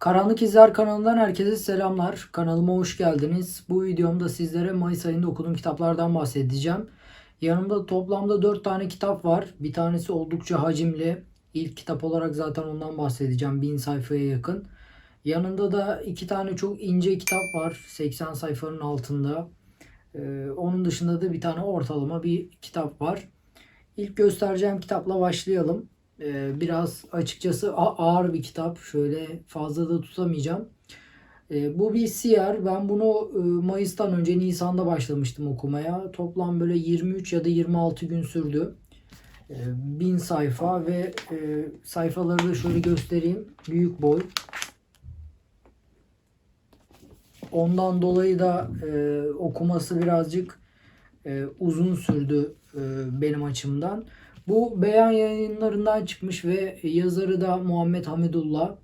Karanlık İzler kanalından herkese selamlar. Kanalıma hoş geldiniz. Bu videomda sizlere Mayıs ayında okuduğum kitaplardan bahsedeceğim. Yanımda toplamda 4 tane kitap var. Bir tanesi oldukça hacimli. İlk kitap olarak zaten ondan bahsedeceğim. 1000 sayfaya yakın. Yanında da iki tane çok ince kitap var. 80 sayfanın altında. Ee, onun dışında da bir tane ortalama bir kitap var. İlk göstereceğim kitapla başlayalım. Ee, biraz açıkçası ağır bir kitap. Şöyle fazla da tutamayacağım. Ee, bu bir siyer. Ben bunu e, Mayıs'tan önce Nisan'da başlamıştım okumaya. Toplam böyle 23 ya da 26 gün sürdü. Ee, 1000 sayfa ve e, sayfaları da şöyle göstereyim. Büyük boy. Ondan dolayı da e, okuması birazcık e, uzun sürdü e, benim açımdan. Bu beyan yayınlarından çıkmış ve yazarı da Muhammed Hamidullah.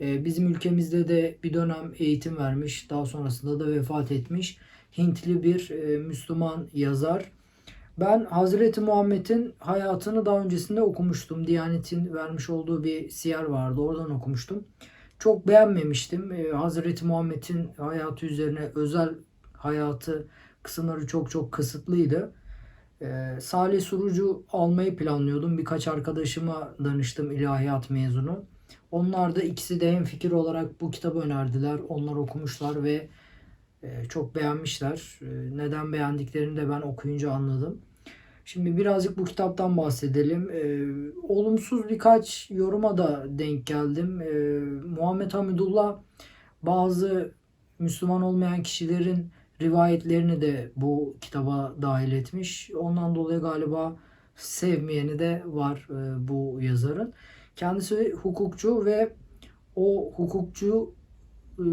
E, bizim ülkemizde de bir dönem eğitim vermiş. Daha sonrasında da vefat etmiş. Hintli bir e, Müslüman yazar. Ben Hazreti Muhammed'in hayatını daha öncesinde okumuştum. Diyanet'in vermiş olduğu bir siyer vardı. Oradan okumuştum. Çok beğenmemiştim. Ee, Hazreti Muhammed'in hayatı üzerine özel hayatı kısımları çok çok kısıtlıydı. Ee, Salih Surucu almayı planlıyordum. Birkaç arkadaşıma danıştım ilahiyat mezunu. Onlar da ikisi de hem fikir olarak bu kitabı önerdiler. Onlar okumuşlar ve e, çok beğenmişler. E, neden beğendiklerini de ben okuyunca anladım. Şimdi birazcık bu kitaptan bahsedelim. Ee, olumsuz birkaç yoruma da denk geldim. Ee, Muhammed Hamidullah bazı Müslüman olmayan kişilerin rivayetlerini de bu kitaba dahil etmiş. Ondan dolayı galiba sevmeyeni de var e, bu yazarın. Kendisi hukukçu ve o hukukçu e,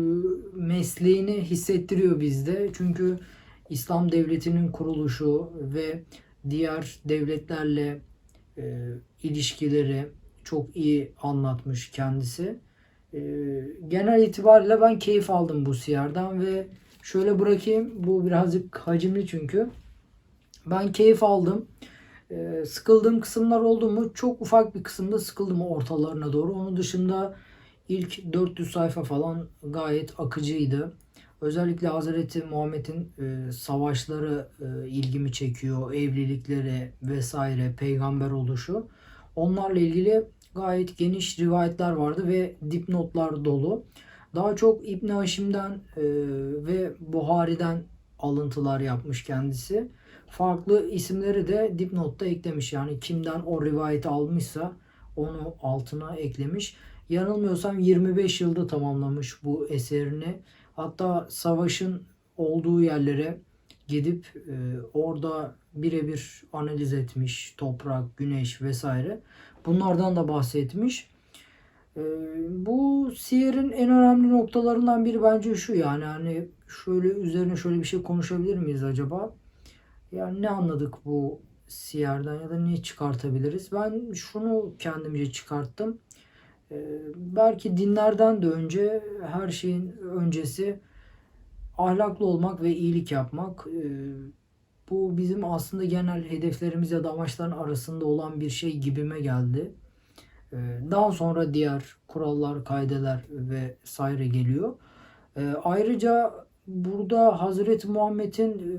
mesleğini hissettiriyor bizde. Çünkü İslam devletinin kuruluşu ve diğer devletlerle e, ilişkileri çok iyi anlatmış kendisi. E, genel itibariyle ben keyif aldım bu siyerden ve şöyle bırakayım. Bu birazcık hacimli çünkü. Ben keyif aldım. E, sıkıldığım kısımlar oldu mu? Çok ufak bir kısımda sıkıldım ortalarına doğru. Onun dışında ilk 400 sayfa falan gayet akıcıydı. Özellikle Hazreti Muhammed'in e, savaşları e, ilgimi çekiyor. Evlilikleri vesaire, peygamber oluşu. Onlarla ilgili gayet geniş rivayetler vardı ve dipnotlar dolu. Daha çok İbn Haşim'den e, ve Buhari'den alıntılar yapmış kendisi. Farklı isimleri de dipnotta eklemiş. Yani kimden o rivayeti almışsa onu altına eklemiş. Yanılmıyorsam 25 yılda tamamlamış bu eserini. Hatta savaşın olduğu yerlere gidip e, orada birebir analiz etmiş. Toprak, güneş vesaire. Bunlardan da bahsetmiş. E, bu siyerin en önemli noktalarından biri bence şu yani hani şöyle üzerine şöyle bir şey konuşabilir miyiz acaba? Yani ne anladık bu siyerden ya da ne çıkartabiliriz? Ben şunu kendimce çıkarttım. Ee, belki dinlerden de önce her şeyin öncesi ahlaklı olmak ve iyilik yapmak. Ee, bu bizim aslında genel hedeflerimiz ya da amaçların arasında olan bir şey gibime geldi. Ee, daha sonra diğer kurallar, kaideler vesaire geliyor. Ee, ayrıca burada Hazreti Muhammed'in e,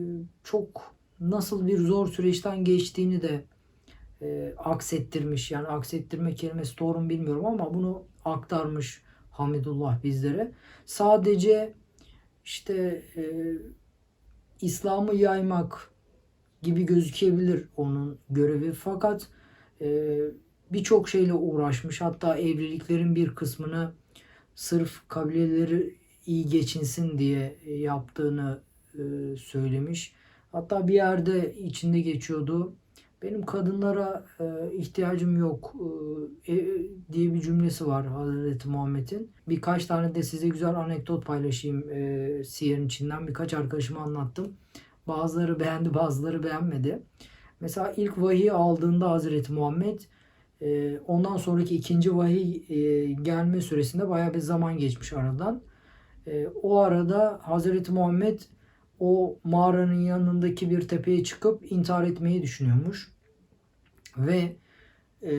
çok nasıl bir zor süreçten geçtiğini de e, aksettirmiş. Yani aksettirme kelimesi doğru mu bilmiyorum ama bunu aktarmış Hamidullah bizlere. Sadece işte e, İslam'ı yaymak gibi gözükebilir onun görevi. Fakat e, birçok şeyle uğraşmış. Hatta evliliklerin bir kısmını sırf kabileleri iyi geçinsin diye yaptığını e, söylemiş. Hatta bir yerde içinde geçiyordu benim kadınlara e, ihtiyacım yok e, e, diye bir cümlesi var Hazreti Muhammed'in. Birkaç tane de size güzel anekdot paylaşayım e, siyerin içinden. Birkaç arkadaşıma anlattım. Bazıları beğendi bazıları beğenmedi. Mesela ilk vahiy aldığında Hazreti Muhammed e, ondan sonraki ikinci vahiy e, gelme süresinde baya bir zaman geçmiş aradan. E, o arada Hazreti Muhammed o mağaranın yanındaki bir tepeye çıkıp intihar etmeyi düşünüyormuş. Ve e,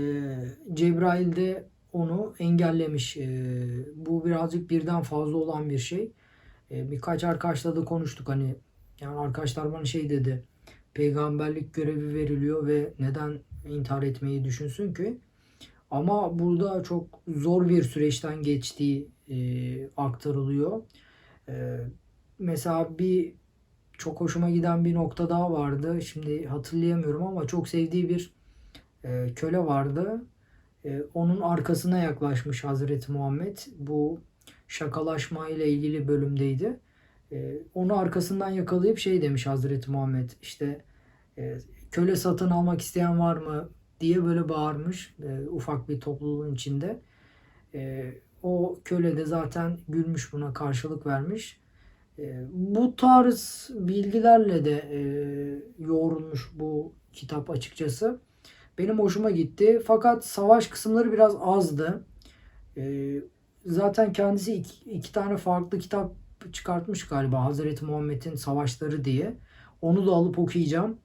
Cebrail de onu engellemiş. E, bu birazcık birden fazla olan bir şey. Birkaç arkadaşla da konuştuk hani yani arkadaşlar bana şey dedi peygamberlik görevi veriliyor ve neden intihar etmeyi düşünsün ki? Ama burada çok zor bir süreçten geçtiği e, aktarılıyor. E, mesela bir çok hoşuma giden bir nokta daha vardı. Şimdi hatırlayamıyorum ama çok sevdiği bir e, köle vardı. E, onun arkasına yaklaşmış Hazreti Muhammed. Bu şakalaşma ile ilgili bölümdeydi. E, onu arkasından yakalayıp şey demiş Hazreti Muhammed. İşte e, köle satın almak isteyen var mı diye böyle bağırmış e, ufak bir topluluğun içinde. E, o köle de zaten gülmüş buna karşılık vermiş. E, bu tarz bilgilerle de e, yoğrulmuş bu kitap açıkçası. Benim hoşuma gitti. Fakat savaş kısımları biraz azdı. E, zaten kendisi iki, iki tane farklı kitap çıkartmış galiba Hazreti Muhammed'in Savaşları diye. Onu da alıp okuyacağım.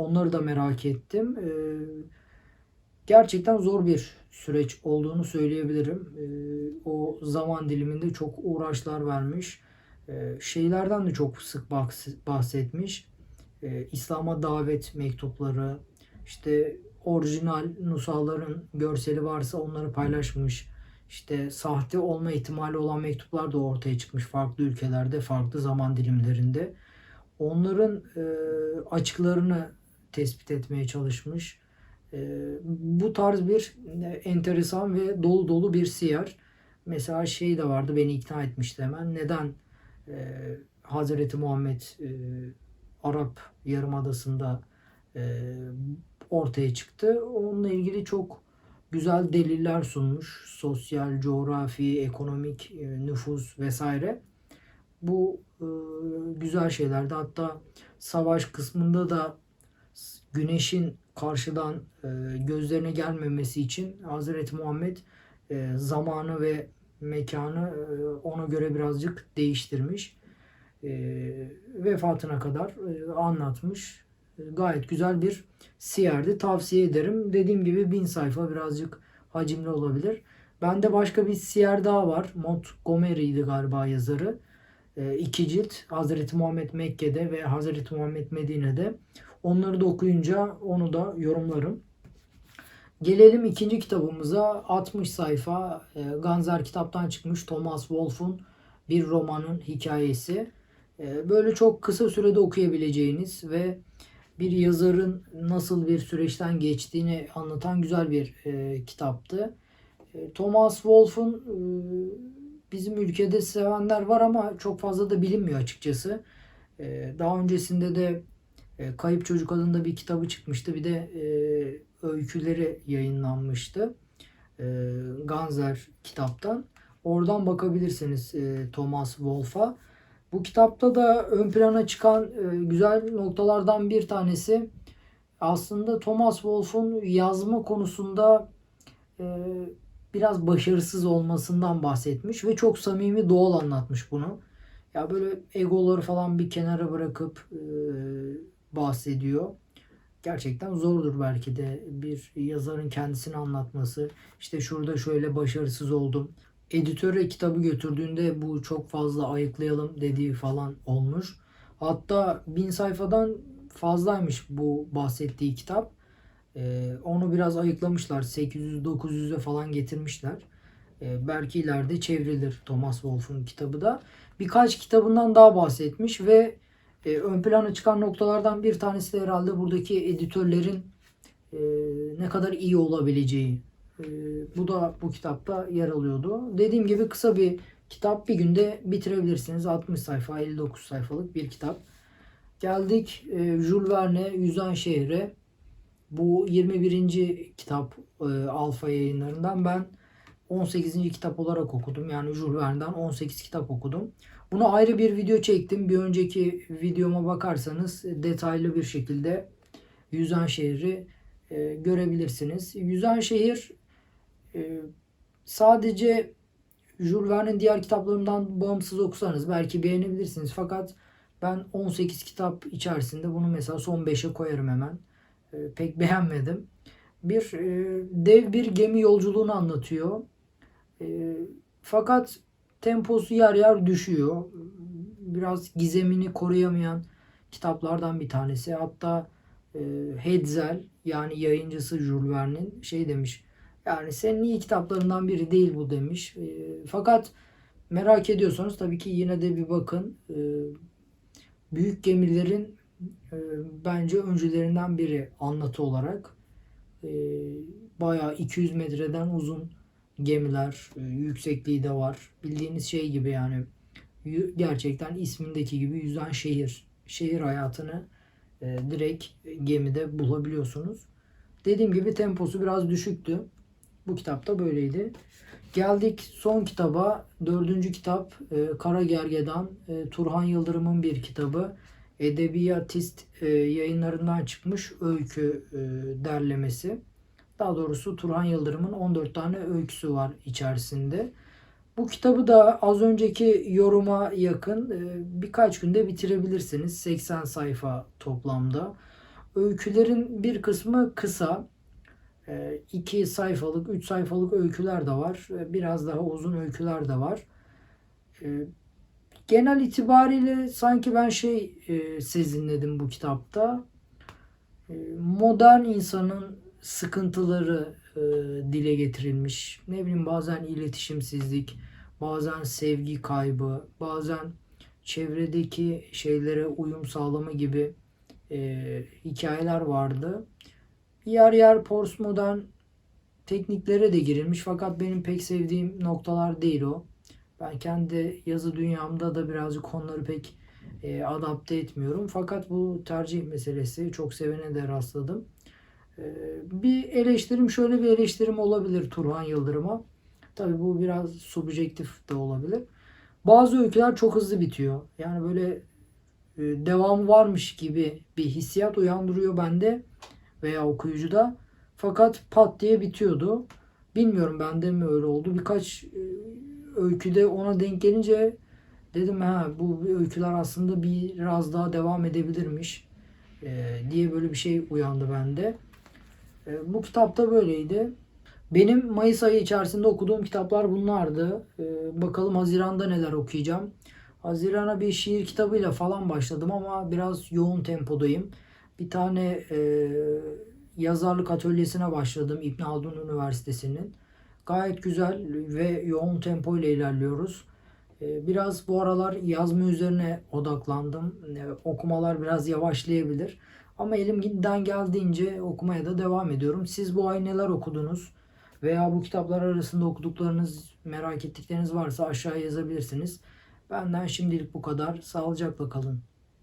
Onları da merak ettim. E, gerçekten zor bir süreç olduğunu söyleyebilirim. E, o zaman diliminde çok uğraşlar vermiş. E, şeylerden de çok sık bahsetmiş. E, İslam'a davet mektupları, işte orijinal nusaların görseli varsa onları paylaşmış. İşte sahte olma ihtimali olan mektuplar da ortaya çıkmış farklı ülkelerde, farklı zaman dilimlerinde. Onların e, açıklarını tespit etmeye çalışmış. E, bu tarz bir enteresan ve dolu dolu bir siyer. Mesela şey de vardı beni ikna etmişti hemen. Neden e, Hazreti Muhammed e, Arap Yarımadası'nda e, ortaya çıktı. Onunla ilgili çok güzel deliller sunmuş. Sosyal, coğrafi, ekonomik, e, nüfus vesaire. Bu e, güzel şeylerdi. Hatta savaş kısmında da güneşin karşıdan e, gözlerine gelmemesi için Hazreti Muhammed e, zamanı ve mekanı e, ona göre birazcık değiştirmiş. E, vefatına kadar e, anlatmış. E, gayet güzel bir siyerdi. Tavsiye ederim. Dediğim gibi bin sayfa birazcık hacimli olabilir. Bende başka bir siyer daha var. Montgomery'ydi galiba yazarı. E, iki cilt. Hazreti Muhammed Mekke'de ve Hazreti Muhammed Medine'de. Onları da okuyunca onu da yorumlarım. Gelelim ikinci kitabımıza. 60 sayfa e, Ganzer kitaptan çıkmış Thomas Wolfe'un bir romanın hikayesi. E, böyle çok kısa sürede okuyabileceğiniz ve bir yazarın nasıl bir süreçten geçtiğini anlatan güzel bir e, kitaptı. E, Thomas Wolfe'un e, bizim ülkede sevenler var ama çok fazla da bilinmiyor açıkçası. E, daha öncesinde de e, Kayıp Çocuk adında bir kitabı çıkmıştı. Bir de e, öyküleri yayınlanmıştı. E, Ganzer kitaptan. Oradan bakabilirsiniz e, Thomas Wolfe'a. Bu kitapta da ön plana çıkan e, güzel noktalardan bir tanesi aslında Thomas Wolfe'un yazma konusunda e, biraz başarısız olmasından bahsetmiş ve çok samimi doğal anlatmış bunu. Ya böyle egoları falan bir kenara bırakıp e, bahsediyor. Gerçekten zordur belki de bir yazarın kendisini anlatması. İşte şurada şöyle başarısız oldum. Editöre kitabı götürdüğünde bu çok fazla ayıklayalım dediği falan olmuş. Hatta bin sayfadan fazlaymış bu bahsettiği kitap. Ee, onu biraz ayıklamışlar. 800-900'e falan getirmişler. Ee, belki ileride çevrilir Thomas Wolfe'un kitabı da. Birkaç kitabından daha bahsetmiş ve e, ön plana çıkan noktalardan bir tanesi de herhalde buradaki editörlerin e, ne kadar iyi olabileceği. E, bu da bu kitapta yer alıyordu. Dediğim gibi kısa bir kitap bir günde bitirebilirsiniz. 60 sayfa, 59 sayfalık bir kitap. Geldik e, Jules Verne Yüzen Şehre. Bu 21. kitap e, Alfa yayınlarından. Ben 18. kitap olarak okudum. Yani Jules Verne'den 18 kitap okudum. Bunu ayrı bir video çektim. Bir önceki videoma bakarsanız detaylı bir şekilde Yüzen Şehri e, görebilirsiniz. Yüzen Şehir e, sadece Jules Verne'in diğer kitaplarından bağımsız okusanız belki beğenebilirsiniz. Fakat ben 18 kitap içerisinde bunu mesela son 5'e koyarım hemen. E, pek beğenmedim. Bir e, dev bir gemi yolculuğunu anlatıyor E, fakat temposu yer yer düşüyor. Biraz gizemini koruyamayan kitaplardan bir tanesi. Hatta e, Hetzel yani yayıncısı Jules Verne'in şey demiş. Yani senin iyi kitaplarından biri değil bu demiş. E, fakat merak ediyorsanız tabii ki yine de bir bakın. E, büyük gemilerin e, bence öncülerinden biri anlatı olarak. E, bayağı 200 metreden uzun gemiler, e, yüksekliği de var. Bildiğiniz şey gibi yani gerçekten ismindeki gibi yüzen şehir. Şehir hayatını e, direkt gemide bulabiliyorsunuz. Dediğim gibi temposu biraz düşüktü. Bu kitap da böyleydi. Geldik son kitaba. Dördüncü kitap e, Kara Gergedan. Turhan Yıldırım'ın bir kitabı. Edebiyatist yayınlarından çıkmış öykü e, derlemesi. Daha doğrusu Turhan Yıldırım'ın 14 tane öyküsü var içerisinde. Bu kitabı da az önceki yoruma yakın e, birkaç günde bitirebilirsiniz. 80 sayfa toplamda. Öykülerin bir kısmı kısa. 2 sayfalık, 3 sayfalık öyküler de var. E, Biraz daha uzun öyküler de var. E, Genel itibariyle sanki ben şey e, sezinledim bu kitapta. E, modern insanın sıkıntıları e, dile getirilmiş. Ne bileyim bazen iletişimsizlik, bazen sevgi kaybı, bazen çevredeki şeylere uyum sağlama gibi e, hikayeler vardı. Yer yer postmodern tekniklere de girilmiş fakat benim pek sevdiğim noktalar değil o. Ben kendi yazı dünyamda da birazcık konuları pek e, adapte etmiyorum. Fakat bu tercih meselesi çok sevene de rastladım. E, bir eleştirim şöyle bir eleştirim olabilir Turhan Yıldırım'a. Tabii bu biraz subjektif de olabilir. Bazı öyküler çok hızlı bitiyor. Yani böyle e, devam varmış gibi bir hissiyat uyandırıyor bende veya okuyucuda. Fakat pat diye bitiyordu. Bilmiyorum bende mi öyle oldu. Birkaç e, öyküde ona denk gelince dedim ha bu öyküler aslında biraz daha devam edebilirmiş e, diye böyle bir şey uyandı bende. E, bu kitap da böyleydi. Benim Mayıs ayı içerisinde okuduğum kitaplar bunlardı. E, bakalım Haziran'da neler okuyacağım. Haziran'a bir şiir kitabıyla falan başladım ama biraz yoğun tempodayım. Bir tane e, yazarlık atölyesine başladım İbn Haldun Üniversitesi'nin. Gayet güzel ve yoğun tempo ile ilerliyoruz. E, Biraz bu aralar yazma üzerine odaklandım. Okumalar biraz yavaşlayabilir. Ama elimden geldiğince okumaya da devam ediyorum. Siz bu ay neler okudunuz? Veya bu kitaplar arasında okuduklarınız, merak ettikleriniz varsa aşağıya yazabilirsiniz. Benden şimdilik bu kadar. Sağlıcakla kalın.